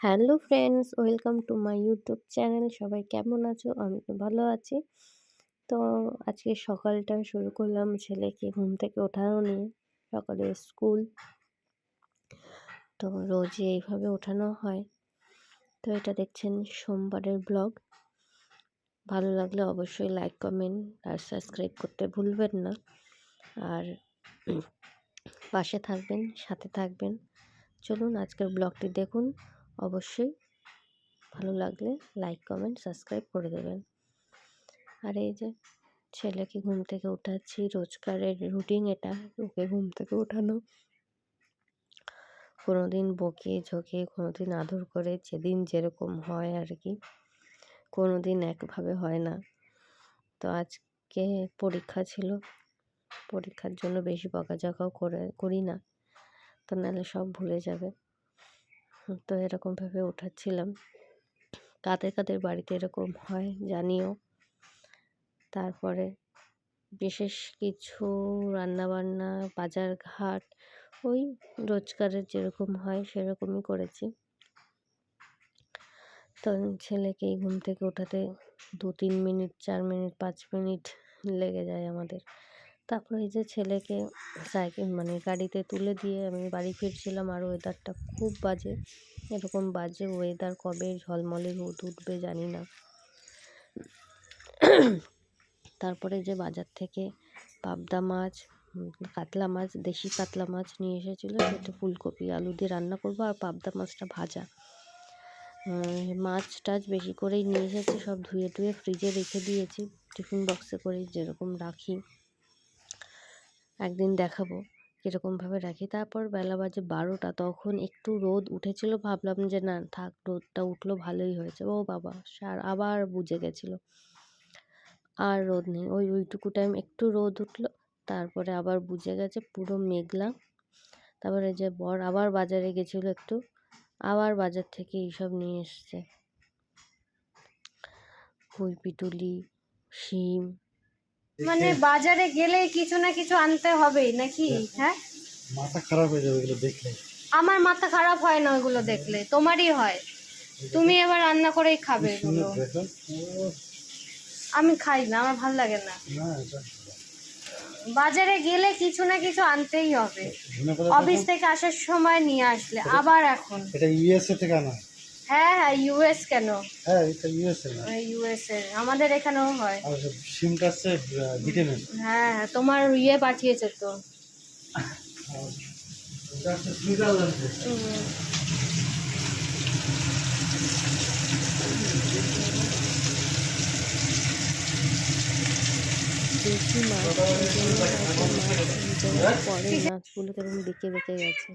Hello friends, welcome to my YouTube channel. সবাই কেমন আছো? আমি তো ভালো আছি। তো আজকে সকালটা শুরু করলাম ছেলেকে ঘুম থেকে ওঠানো নিয়ে, সকালে স্কুল। তো রোজই এইভাবে ওঠানো হয়। তো এটা দেখছেন সোমবারের ব্লগ। ভালো লাগলে অবশ্যই লাইক, কমেন্ট আর সাবস্ক্রাইব করতে ভুলবেন না। আর পাশে থাকবেন, সাথে থাকবেন। চলুন আজকের ব্লগটি দেখুন। অবশ্যই ভালো লাগলে লাইক কমেন্ট সাবস্ক্রাইব করে দেবেন। আর এই যে ছেলেকে ঘুম থেকে উঠাচ্ছি, রোজকারের রুটিন এটা, ওকে ঘুম থেকে ওঠানো কোনো দিন বকে ঝোঁকে কোনো দিন আদর করে, যেদিন যেরকম হয় আর কি। কোনো দিন একভাবে হয় না। তো আজকে পরীক্ষা ছিল, পরীক্ষার জন্য বেশি বকাঝকাও করে, করি না। তো নাহলে সব ভুলে যাবে। তো এরকমভাবে উঠাচ্ছিলাম। কাদের কাদের বাড়িতে এরকম হয় জানিও। তারপরে বিশেষ কিছু রান্নাবান্না বাজার ঘাট ওই রোজগারের যেরকম হয় সেরকমই করেছি। তো ছেলেকে ঘুম থেকে ওঠাতে দু তিন মিনিট, চার মিনিট, পাঁচ মিনিট লেগে যায় আমাদের। তারপরে এই যে ছেলেকে সাইকেল মানে গাড়িতে তুলে দিয়ে আমি বাড়ি ফিরছিলাম আর ওয়েদারটা খুব বাজে। এরকম বাজে ওয়েদার কবে ঝলমলে রোদ উঠবে জানি না। তারপরে যে বাজার থেকে পাবদা মাছ, কাতলা মাছ, দেশি কাতলা মাছ নিয়ে এসেছিল, সেটা ফুলকপি, আলু দিয়ে রান্না করব আর পাবদা মাছটা ভাজা। মাছ টাছ বেশি করেই নিয়ে এসেছি, সব ধুয়ে টুয়ে ফ্রিজে রেখে দিয়েছি টিফিন বক্সে করে যেরকম রাখি। একদিন দেখাবো কীরকমভাবে রাখি। তারপর বেলা বাজে বারোটা, তখন একটু রোদ উঠেছিল, ভাবলাম যে না, থাক, রোদটা উঠল ভালোই হয়েছে। ও বাবা সার আবার বুঝে গেছিল। আর রোদ নেই। ওই, ওইটুকু টাইম একটু রোদ উঠল, তারপরে আবার বুঝে গেছে পুরো মেঘলা। তারপরে যে বর আবার বাজারে গেছিল একটু, আবার বাজার থেকে এইসব নিয়ে এসছে। কুই, পিটুলি, শিম মানে বাজারে গেলে কিছু না কিছু আনতে হবেই নাকি? হ্যাঁ। মাথা খারাপ হয়ে যাবে এগুলো দেখলে। আমার মাথা খারাপ হয় না ওগুলো দেখলে তোমারই হয়। তুমি এবার রান্না করেই খাবে এগুলো। আমি খাই না আমার ভালো লাগে না। না বাজারে গেলে কিছু না কিছু আনতেই হবে। অফিস থেকে আসার সময় নিয়ে আসলে আবার এখন। এটা ইউএসএ থেকে আনা হ্যাঁ হ্যাঁ ইউএস কেন হ্যাঁ এটা ইউএসএ না ইউএস এর আমাদের এখানেও হয় আর সিমটা হচ্ছে ভিটামিন হ্যাঁ হ্যাঁ তোমার ইয়ে পাঠিয়েছে তো পরে মাছগুলো কেমন বেঁকে বেঁকে গেছে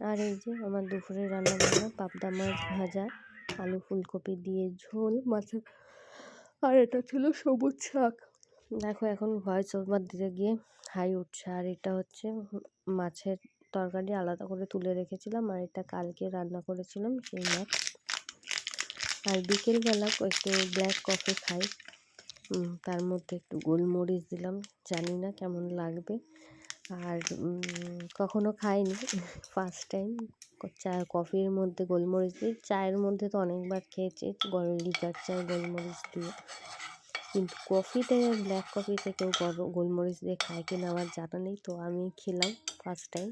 আর এই যে আমার দুপুরে রান্না বান্না পাবদা মাছ ভাজা, আলু ফুলকপি দিয়ে ঝোল, মাছের আর এটা ছিল সবুজ শাক। দেখো এখন ভয়েস ওভার দিতে গিয়ে হাই উঠছে। আর এটা হচ্ছে মাছের তরকারি আলাদা করে তুলে রেখেছিলাম। আর এটা কালকে রান্না করেছিলাম সেই মাছ। আর বিকেলবেলা একটু ব্ল্যাক কফি খাই। তার মধ্যে একটু গোলমরিচ দিলাম। জানি না কেমন লাগবে। আর কখনো খাইনি। ফার্স্ট টাইম চা, কফির মধ্যে গোলমরিচ দিয়ে, চায়ের মধ্যে তো অনেকবার খেয়েছি, গরম লিকার চায় গোলমরিচ দিয়ে। কিন্তু কফিতে ব্ল্যাক কফিতে কেউ গোলমরিচ দিয়ে খায় কিনা আমার জানা নেই, তো আমি খেলাম ফার্স্ট টাইম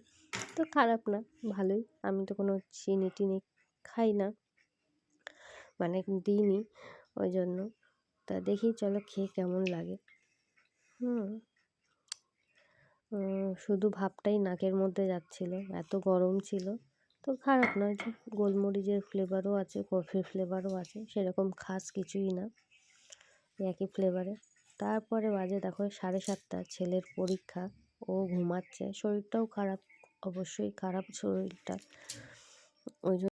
তো খারাপ না, ভালোই। আমি তো কোনো চিনি টিনি খাই না। মানে দিইনি, ওই জন্য। তা দেখি, চলো খেয়ে কেমন লাগে। হুম। শুধু ভাবটাই নাকের মধ্যে যাচ্ছিল, এত গরম ছিল। তো খারাপ নয় যে, গোলমরিচের ফ্লেভারও আছে কফির ফ্লেভারও আছে, সেরকম খাস কিছুই না, একই ফ্লেভারে তারপরে বাজে দেখো সাড়ে সাতটা, ছেলের পরীক্ষা, ও ঘুমাচ্ছে, শরীরটাও খারাপ, অবশ্যই খারাপ শরীরটা। ওই